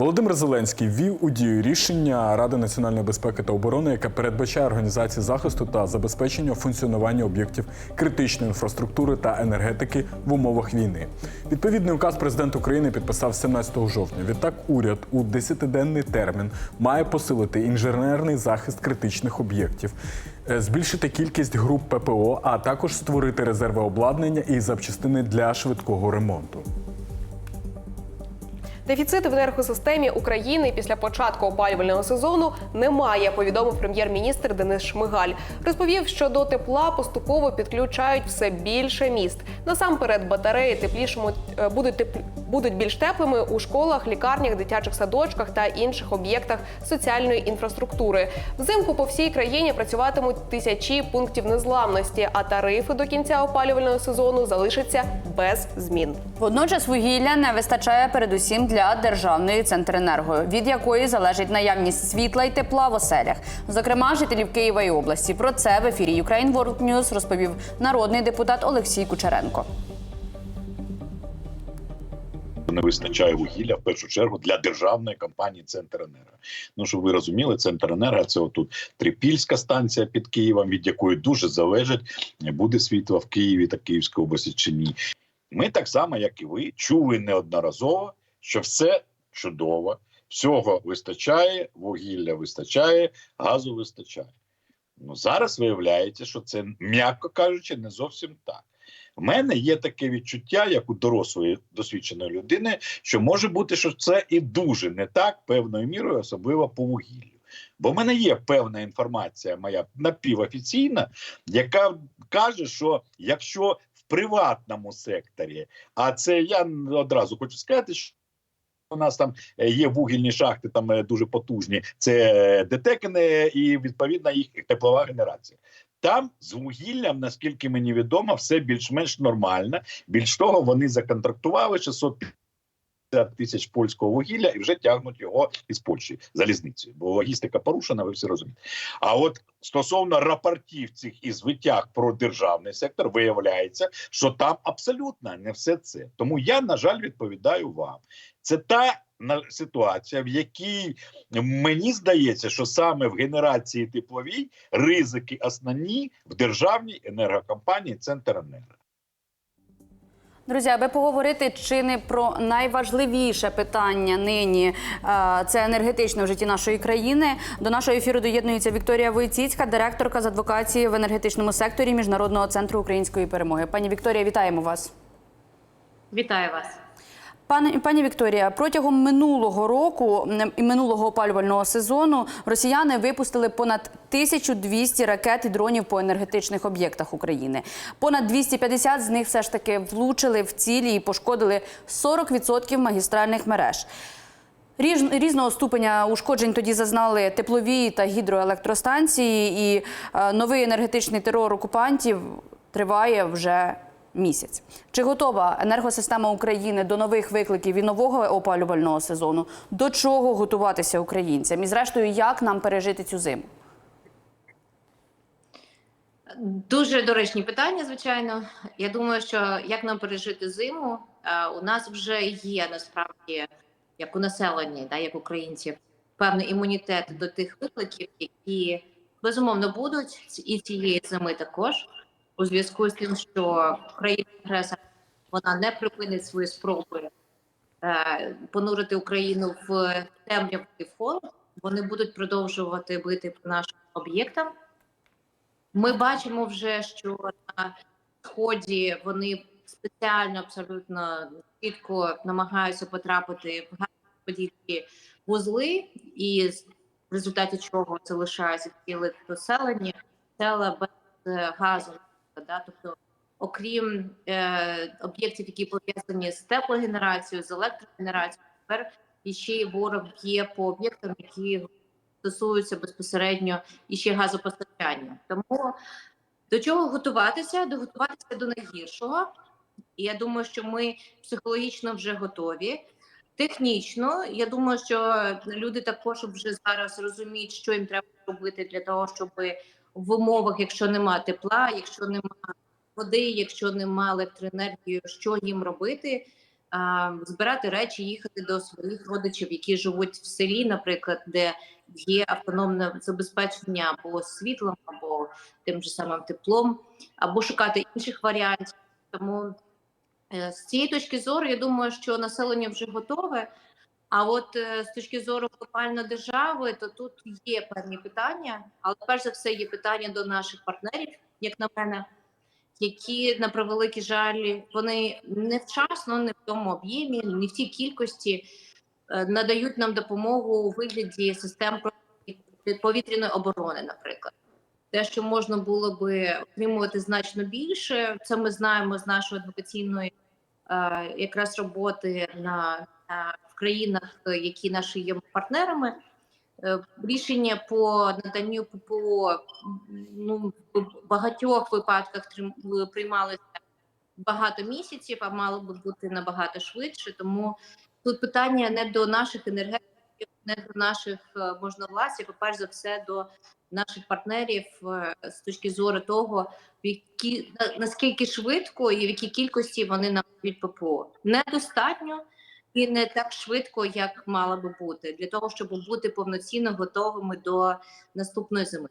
Володимир Зеленський ввів у дію рішення Ради національної безпеки та оборони, яке передбачає організацію захисту та забезпечення функціонування об'єктів критичної інфраструктури та енергетики в умовах війни. Відповідний указ президент України підписав 17 жовтня. Відтак, уряд у 10-денний термін має посилити інженерний захист критичних об'єктів, е, збільшити кількість груп ППО, а також створити резерви обладнання і запчастини для швидкого ремонту. Дефіцит в енергосистемі України після початку опалювального сезону немає. Повідомив прем'єр-міністр Денис Шмигаль. Розповів, що до тепла поступово підключають все більше міст. Насамперед, батареї теплішому е, будуть тепл- будуть більш теплими у школах, лікарнях, дитячих садочках та інших об'єктах соціальної інфраструктури. Взимку по всій країні працюватимуть тисячі пунктів незламності, а тарифи до кінця опалювального сезону залишаться без змін. Водночас вугілля не вистачає передусім для державної центренерго, від якої залежить наявність світла і тепла в оселях, зокрема жителів Києва і області. Про це в ефірі Ukraine World News розповів народний депутат Олексій Кучеренко. не вистачає вугілля в першу чергу для державної компанії Центренерго. Ну щоб ви розуміли, Центренерго це отут Трипільська станція під Києвом, від якої дуже залежить, буде світло в Києві та Київській області чи ні. Ми так само, як і ви, чули неодноразово, що все чудово, всього вистачає, вугілля вистачає, газу вистачає. Ну зараз виявляється, що це, м'яко кажучи, не зовсім так. У мене є таке відчуття, як у дорослої досвідченої людини, що може бути, що це і дуже не так певною мірою, особливо по вугіллю. Бо в мене є певна інформація, моя напівофіційна, яка каже, що якщо в приватному секторі, а це я одразу хочу сказати, що у нас там е, є вугільні шахти, там е, дуже потужні. Це е, і відповідна їх теплова генерація. Там з вугіллям, наскільки мені відомо, все більш-менш нормально. Більш того, вони законтрактували 650 тисяч польського вугілля і вже тягнуть його із Польщі залізницею. Бо логістика порушена, ви всі розумієте. А от стосовно рапортів цих із витяг про державний сектор, виявляється, що там абсолютно не все це. Тому я, на жаль, відповідаю вам. Це та ситуація, в якій мені здається, що саме в генерації тепловій ризики основні в державній енергокомпанії Центренерго. Друзі, аби поговорити чи не про найважливіше питання нині е, це енергетичне в житті нашої країни. До нашого ефіру доєднується Вікторія Войціцька, директорка з адвокації в енергетичному секторі Міжнародного центру української перемоги. Пані Вікторія, вітаємо вас. Вітаю вас. Пані пані Вікторія, протягом минулого року і минулого опалювального сезону росіяни випустили понад 1200 ракет і дронів по енергетичних об'єктах України. Понад 250 з них все ж таки влучили в цілі і пошкодили 40% магістральних мереж. Різного ступеня ушкоджень тоді зазнали теплові та гідроелектростанції, і е, новий енергетичний терор окупантів триває вже місяць. Чи готова енергосистема України до нових викликів і нового опалювального сезону? До чого готуватися українцям? І зрештою, як нам пережити цю зиму? Дуже доречні питання, звичайно. Я думаю, що як нам пережити зиму, е, у нас вже є насправді, як у населення, да, як українців, певний імунітет до тих викликів, які безумовно будуть і цієї зими також, у зв'язку з тим, що країна агресор вона не припинить свої спроби е, понурити Україну в темрявий фон. Вони будуть продовжувати бити по нашим об'єктам. Ми бачимо вже, що на сході вони спеціально абсолютно чітко намагаються потрапити в газоподібні вузли, і в результаті чого це лишається ціле населення, села без е, газу. Да? Тобто, окрім е, об'єктів, які пов'язані з теплогенерацією, з електрогенерацією, тепер іще й ворог б'є по об'єктам, які стосуються безпосередньо іще газопостачання. Тому до чого готуватися? До готуватися до найгіршого. І я думаю, що ми психологічно вже готові. Технічно, я думаю, що люди також вже зараз розуміють, що їм треба робити для того, щоб в умовах, якщо нема тепла, якщо нема води, якщо нема електроенергії, що їм робити. збирати речі, їхати до своїх родичів, які живуть в селі, наприклад, де є автономне забезпечення або світлом, або тим же самим теплом, або шукати інших варіантів. Тому е, з цієї точки зору, я думаю, що населення вже готове. А от е, з точки зору глобальної держави, то тут є певні питання, але перш за все є питання до наших партнерів, як на мене, які на превеликий жаль, вони невчасно, не в тому об'ємі, не в тій кількості е, надають нам допомогу у вигляді систем повітряної оборони, наприклад. Те, що можна було би отримувати значно більше, це ми знаємо з нашої адвокаційної е, якраз роботи на, на країнах, е, які наші є партнерами. Е, Рішення по наданню ППО ну, в багатьох випадках приймалися багато місяців, а мало би бути набагато швидше. Тому тут питання не до наших енергетиків, не до наших е, можновладців, а перш за все до наших партнерів з точки зору того, які наскільки швидко і в якій кількості вони надають ППО. Недостатньо і не так швидко, як мало би бути, для того, щоб бути повноцінно готовими до наступної зими.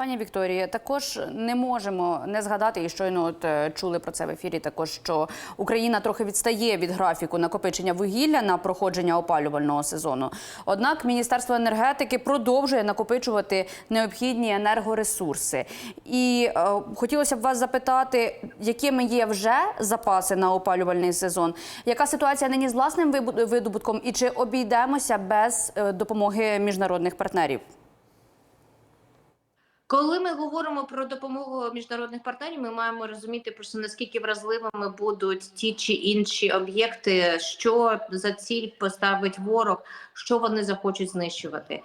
Пані Вікторія, також не можемо не згадати, і щойно от е, чули про це в ефірі. Також що Україна трохи відстає від графіку накопичення вугілля на проходження опалювального сезону. Однак Міністерство енергетики продовжує накопичувати необхідні енергоресурси. І е, хотілося б вас запитати, якими є вже запаси на опалювальний сезон? Яка ситуація нині з власним видобутком, і чи обійдемося без е, допомоги міжнародних партнерів? Коли ми говоримо про допомогу міжнародних партнерів, ми маємо розуміти просто наскільки вразливими будуть ті чи інші об'єкти, що за ціль поставить ворог, що вони захочуть знищувати.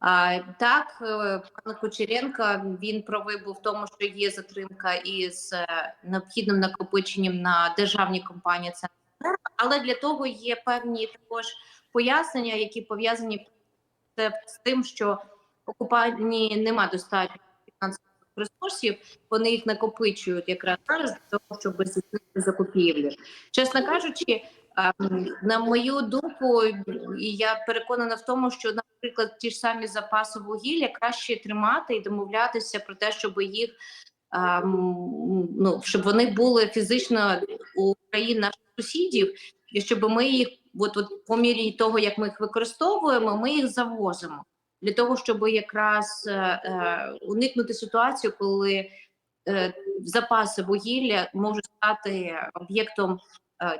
А так, е, пан Кучеренко він провибув в тому, що є затримка із е, необхідним накопиченням на державні компанії. Це але для того є певні також пояснення, які пов'язані з тим, що окупанні нема достатньо ресурсів, вони їх накопичують якраз зараз для того, щоб здійснити закупівлі. Чесно кажучи, ем, на мою думку, і я переконана в тому, що, наприклад, ті ж самі запаси вугілля краще тримати і домовлятися про те, щоб їх ем, ну, щоб вони були фізично у країн наших сусідів, і щоб ми їх, от, от по мірі того, як ми їх використовуємо, ми їх завозимо для того, щоб якраз е, е, уникнути ситуацію, коли е, запаси вугілля можуть стати об'єктом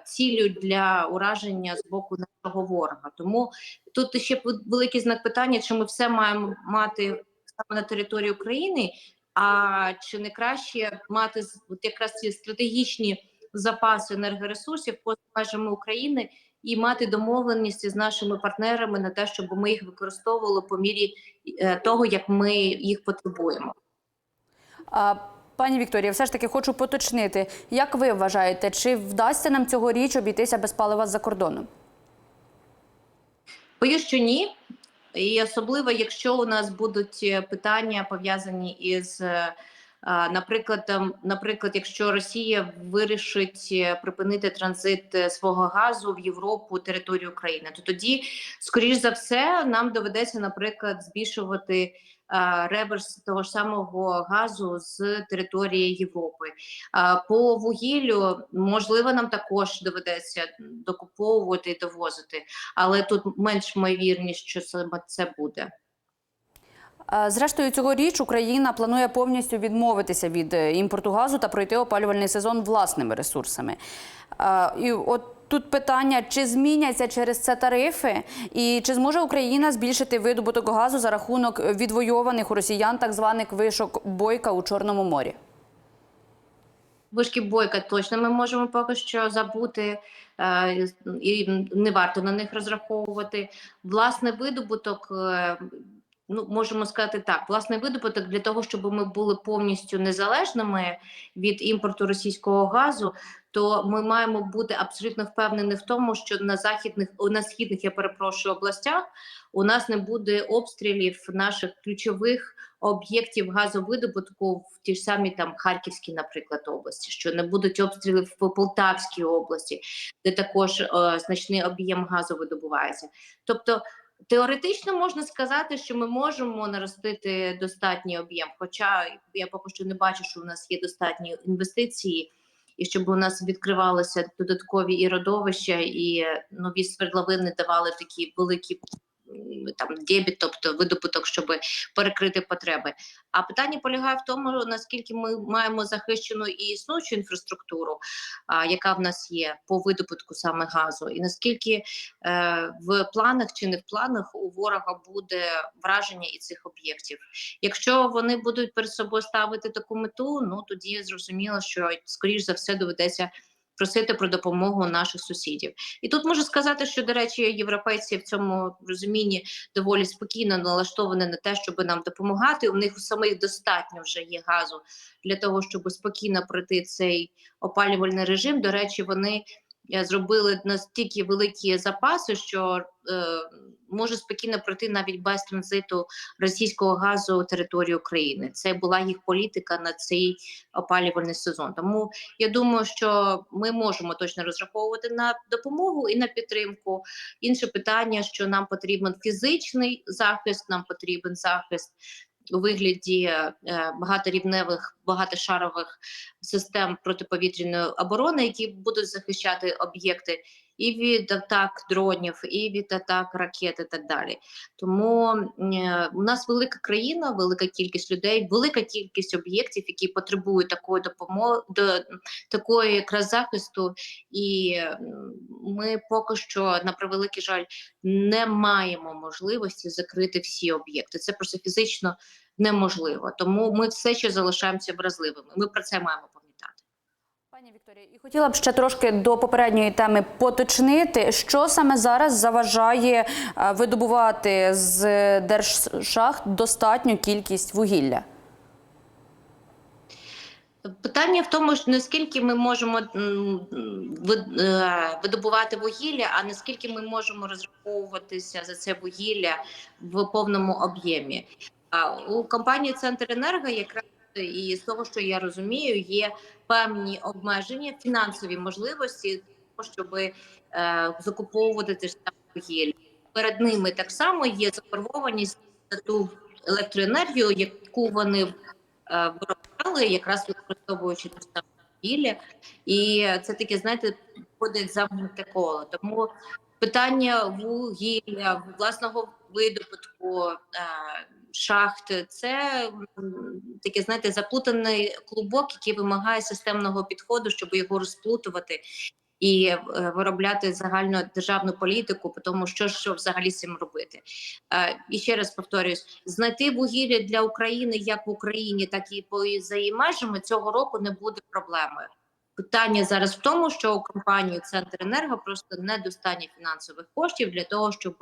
ціллю для ураження з боку нашого ворога. Тому тут ще великий знак питання, чи ми все маємо мати саме на території України, а чи не краще мати от якраз ці стратегічні запаси енергоресурсів поза межами України і мати домовленості з нашими партнерами на те, щоб ми їх використовували по мірі е, того, як ми їх потребуємо. А, Пані Вікторія, все ж таки хочу поточнити, як ви вважаєте, чи вдасться нам цьогоріч обійтися без палива з-за кордону? Боюсь, що ні. І особливо, якщо у нас будуть е, питання пов'язані із, е, наприклад, наприклад, якщо Росія вирішить е, припинити транзит е, свого газу в Європу, територію України, то тоді, скоріш за все, нам доведеться, наприклад, збільшувати реверс того ж самого газу з території Європи. По вугіллю можливо нам також доведеться докуповувати і довозити але тут менш ймовірність, що саме це буде. А, Зрештою, цьогоріч Україна планує повністю відмовитися від е, імпорту газу та пройти опалювальний сезон власними ресурсами. І от тут питання: чи зміняться через це тарифи, і чи зможе Україна збільшити видобуток газу за рахунок відвойованих у росіян так званих вишок бойка у Чорному морі? Вишки бойка точно ми можемо поки що забути, е, і не варто на них розраховувати. Власне, видобуток е, ну можемо сказати так, власний видобуток для того, щоб ми були повністю незалежними від імпорту російського газу, то ми маємо бути абсолютно впевнені в тому, що на західних на східних, я перепрошую, областях у нас не буде обстрілів наших ключових об'єктів газовидобутку в ті ж самі там Харківській, наприклад, області, що не будуть обстрілів в Полтавській області, де також е, значний об'єм газу видобувається. Тобто Теоретично можна сказати, що ми можемо наростити достатній об'єм. Хоча я поки що не бачу, що у нас є достатні інвестиції, і щоб у нас відкривалися додаткові і родовища, і нові свердловини давали такі великі там дебіт, тобто видобуток, щоб перекрити потреби. А питання полягає в тому, наскільки ми маємо захищену і існуючу інфраструктуру, а, яка в нас є по видобутку саме газу, і наскільки е, в планах чи не в планах у ворога буде враження і цих об'єктів. Якщо вони будуть перед собою ставити таку мету, ну тоді зрозуміло, що скоріш за все доведеться. Просити про допомогу наших сусідів, і тут можу сказати, що до речі, європейці в цьому розумінні доволі спокійно налаштовані на те, щоб нам допомагати. У них у самих достатньо вже є газу для того, щоб спокійно пройти цей опалювальний режим. До речі, вони зробили настільки великі запаси, що е, може спокійно пройти навіть без транзиту російського газу території України. Це була їх політика на цей опалювальний сезон. Тому я думаю, що ми можемо точно розраховувати на допомогу і на підтримку. Інше питання, що нам потрібен фізичний захист, нам потрібен захист. У вигляді е, багаторівневих, багатошарових систем протиповітряної оборони, які будуть захищати об'єкти і від атак дронів, і від атак ракет, і так далі. Тому е, у нас велика країна, велика кількість людей, велика кількість об'єктів, які потребують такої допомоги, до такої якраз захисту, і ми поки що на превеликий жаль не маємо можливості закрити всі об'єкти. Це просто фізично неможливо. Тому ми все ще залишаємося вразливими. Ми про це маємо пам'ятати. Пані Вікторія, і хотіла б ще трошки до попередньої теми поточнити, що саме зараз заважає е, видобувати з держшахт достатню кількість вугілля. Питання в тому, що наскільки ми можемо е, видобувати вугілля, а наскільки ми можемо розраховуватися за це вугілля в повному об'ємі. У компанії Центр Енерго якраз і з того, що я розумію, є певні обмеження, фінансові можливості, щоб е, закуповувати те ж вугілля. Перед ними так само є заборгованість за ту електроенергію, яку вони е, виробляли, якраз використовуючи те саме вугілля. І це таке, знаєте, входить замкнуте коло. Тому питання вугілля, власного видобутку, е, шахт це таке, знаєте, заплутаний клубок, який вимагає системного підходу, щоб його розплутувати і е, виробляти загальну державну політику, по тому що, що взагалі з цим робити. Е, і ще раз повторюсь: знайти вугілля для України як в Україні, так і по за її межами цього року не буде проблемою. Питання зараз в тому, що у компанії Центр Енерго просто недостатньо фінансових коштів для того, щоб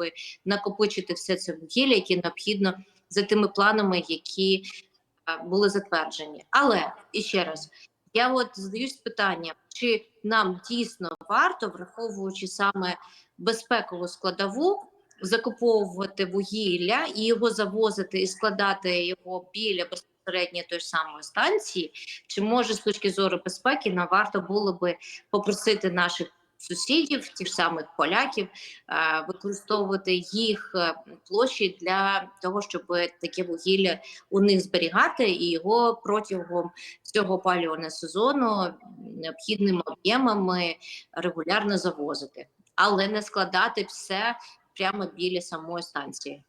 накопичити все це вугілля, яке необхідно за тими планами, які були затверджені. Але і ще раз, я от задаюсь питанням, чи нам дійсно варто, враховуючи саме безпекову складову, закуповувати вугілля і його завозити і складати його біля безпосередньо тої самої станції, чи може з точки зору безпеки нам варто було би попросити наших сусідів, тих самих поляків, е, використовувати їх е, площі для того, щоб таке вугілля у них зберігати і його протягом цього опалювального сезону необхідними об'ємами регулярно завозити, але не складати все прямо біля самої станції.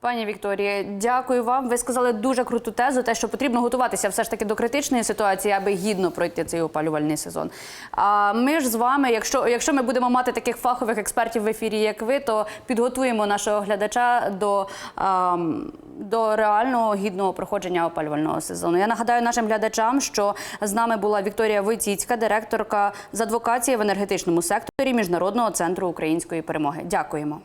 Пані Вікторія, дякую вам. Ви сказали дуже круту тезу, те, що потрібно готуватися все ж таки до критичної ситуації, аби гідно пройти цей опалювальний сезон. А ми ж з вами, якщо, якщо ми будемо мати таких фахових експертів в ефірі, як ви, то підготуємо нашого глядача до, ам, до реального гідного проходження опалювального сезону. Я нагадаю нашим глядачам, що з нами була Вікторія Войціцька, директорка з адвокації в енергетичному секторі Міжнародного центру української перемоги. Дякуємо.